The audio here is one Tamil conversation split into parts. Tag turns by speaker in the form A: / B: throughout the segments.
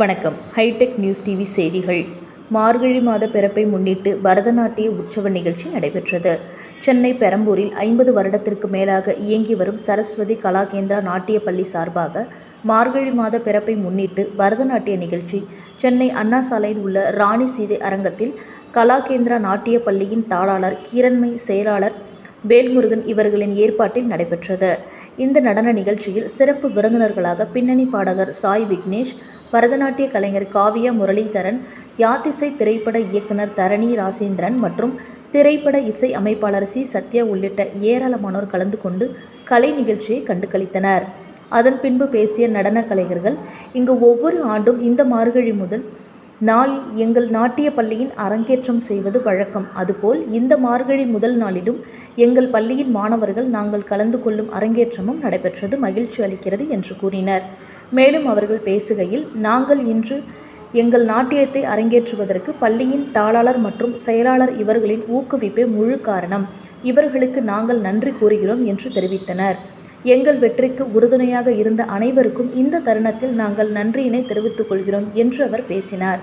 A: வணக்கம். ஹைடெக் நியூஸ் டிவி செய்திகள். மார்கழி மாத பிறப்பை முன்னிட்டு பரதநாட்டிய உற்சவ நிகழ்ச்சி நடைபெற்றது. சென்னை பெரம்பூரில் ஐம்பது வருடத்திற்கு மேலாக இயங்கி வரும் சரஸ்வதி கலாகேந்திரா நாட்டிய பள்ளி சார்பாக மார்கழி மாத பிறப்பை முன்னிட்டு பரதநாட்டிய நிகழ்ச்சி சென்னை அண்ணா சாலையில் உள்ள ராணி சீதை அரங்கத்தில் கலாகேந்திரா நாட்டிய பள்ளியின் தாளாளர் கிரண்மை செயலாளர் வேல்முருகன் இவர்களின் ஏற்பாட்டில் நடைபெற்றது. இந்த நடன நிகழ்ச்சியில் சிறப்பு விருந்தினர்களாக பின்னணி பாடகர் சாய் விக்னேஷ் பரதநாட்டிய கலைஞர் காவியா முரளிதரன் யாத்திசை திரைப்பட இயக்குனர் தரணி ராசேந்திரன் மற்றும் திரைப்பட இசை அமைப்பாளர் சி. சத்யா உள்ளிட்ட ஏராளமானோர் கலந்து கொண்டு கலை நிகழ்ச்சியை கண்டுகளித்தனர். அதன் பின்பு பேசிய நடன கலைஞர்கள் இங்கு ஒவ்வொரு ஆண்டும் இந்த மார்கழி முதல் நாள் எங்கள் நாட்டிய பள்ளியின் அரங்கேற்றம் செய்வது வழக்கம். அதுபோல் இந்த மார்கழி முதல் நாளிலும் எங்கள் பள்ளியின் மாணவர்கள் நாங்கள் கலந்து கொள்ளும் அரங்கேற்றமும் நடைபெற்றது மகிழ்ச்சி அளிக்கிறது என்று கூறினர். மேலும் அவர்கள் பேசுகையில் நாங்கள் இன்று எங்கள் நாட்டியத்தை அரங்கேற்றுவதற்கு பள்ளியின் தாளாளர் மற்றும் செயலாளர் இவர்களின் ஊக்குவிப்பே முழு காரணம். இவர்களுக்கு நாங்கள் நன்றி கூறுகிறோம் என்று தெரிவித்தனர். எங்கள் வெற்றிக்கு உறுதுணையாக இருந்த அனைவருக்கும் இந்த தருணத்தில் நாங்கள் நன்றியினை தெரிவித்துக் கொள்கிறோம் என்று அவர் பேசினார்.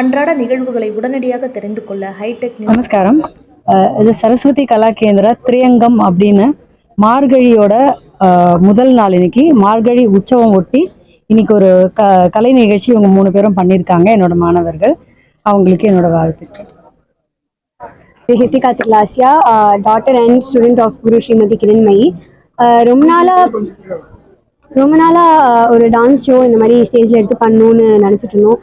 A: அன்றாட நிகழ்வுகளை உடனடியாக தெரிந்து கொள்ள ஹைடெக்
B: நமஸ்காரம். இது சரஸ்வதி கலா கேந்திரா திரியங்கம் அப்படின்னு மார்கழியோட முதல் நாள் இன்னைக்கு. மார்கழி உற்சவம் ஒட்டி இன்னைக்கு ஒரு க கலை நிகழ்ச்சி இவங்க மூணு பேரும் பண்ணியிருக்காங்க என்னோட மாணவர்கள். அவங்களுக்கு என்னோட வாழ்த்துக்கள்.
C: Hithika திர்லாசியா daughter and student of Guru Shrimati Kiranmayi. ரொம்ப நாளாக ரொம்ப நாளாக ஒரு டான்ஸ் ஷோ இந்த மாதிரி ஸ்டேஜில் எடுத்து பண்ணணும்னு நினச்சிட்டு இருந்தோம்.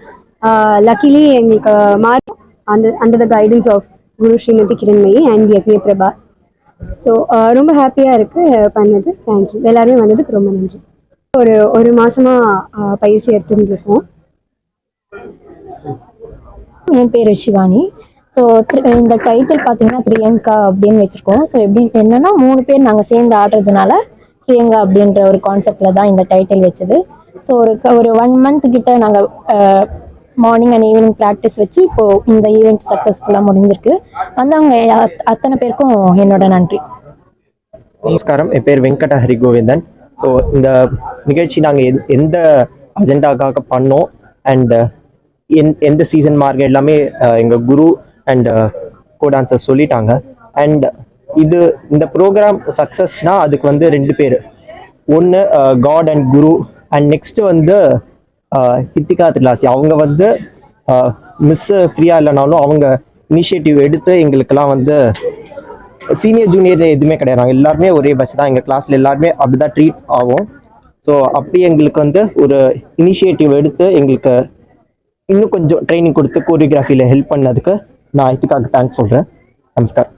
C: லக்கிலி எங்களுக்கு மாறி அந்த under the guidance of Guru Shrimati Kiranmayi and Yagne Prabha so ரொம்ப ஹாப்பியாக இருக்குது பண்ணது. தேங்க்யூ எல்லாருமே வந்ததுக்கு ரொம்ப நன்றி. ஒரு ஒரு மாதமாக பயிற்சி எடுத்துருந்துருக்கோம் இருக்கோம்.
D: என் பேர் ஷிவானி ஸோ இந்த டைட்டில் பார்த்தீங்கன்னா பிரியங்கா அப்படின்னு வச்சுருக்கோம். ஸோ எப்படி என்னென்னா மூணு பேர் நாங்கள் சேர்ந்து ஆடுறதுனால பிரியங்கா அப்படின்ற ஒரு கான்செப்டில் தான் இந்த டைட்டில் வச்சது. ஸோ ஒரு ஒரு ஒன் மந்த் கிட்ட நாங்கள் மார்னிங் அண்ட் ஈவினிங் ப்ராக்டிஸ் வச்சு இப்போது இந்த ஈவெண்ட் சக்ஸஸ்ஃபுல்லாக முடிஞ்சிருக்கு. வந்தவங்க அத்தனை பேருக்கும் என்னோட நன்றி.
E: நமஸ்காரம். என் பேர் வெங்கட ஹரி கோவிந்தன் ஸோ இந்த நிகழ்ச்சி நாங்கள் எந்த அஜெண்டாக்காக பண்ணோம்? அண்ட் எந் எந்த சீசன் மார்க் எல்லாமே எங்கள் குரு அண்ட் கோ டான்சர் சொல்லிட்டாங்க. அண்ட் இது இந்த ப்ரோக்ராம் சக்ஸஸ்னால் அதுக்கு வந்து ரெண்டு பேர். ஒன்று காட் அண்ட் குரு அண்ட் நெக்ஸ்ட் வந்து uh, ஹித்திகா திலாசி அவங்க வந்து uh, மிஸ் ஃப்ரீயாக இல்லைனாலும் அவங்க இனிஷியேட்டிவ் எடுத்து எங்களுக்கெல்லாம் வந்து சீனியர் ஜூனியர் எதுவுமே கிடையாது. நாங்கள் எல்லாருமே ஒரே பஸ் தான். எங்கள் கிளாஸில் எல்லாருமே அப்படி தான் ட்ரீட் ஆகும் ஸோ அப்படி எங்களுக்கு வந்து ஒரு இனிஷியேட்டிவ் எடுத்து எங்களுக்கு இன்னும் கொஞ்சம் ட்ரைனிங் கொடுத்து கோரியோகிராஃபியில் ஹெல்ப் பண்ணதுக்கு நான் இதுக்காக தேங்க்ஸ் சொல்கிறேன் நமஸ்கார்.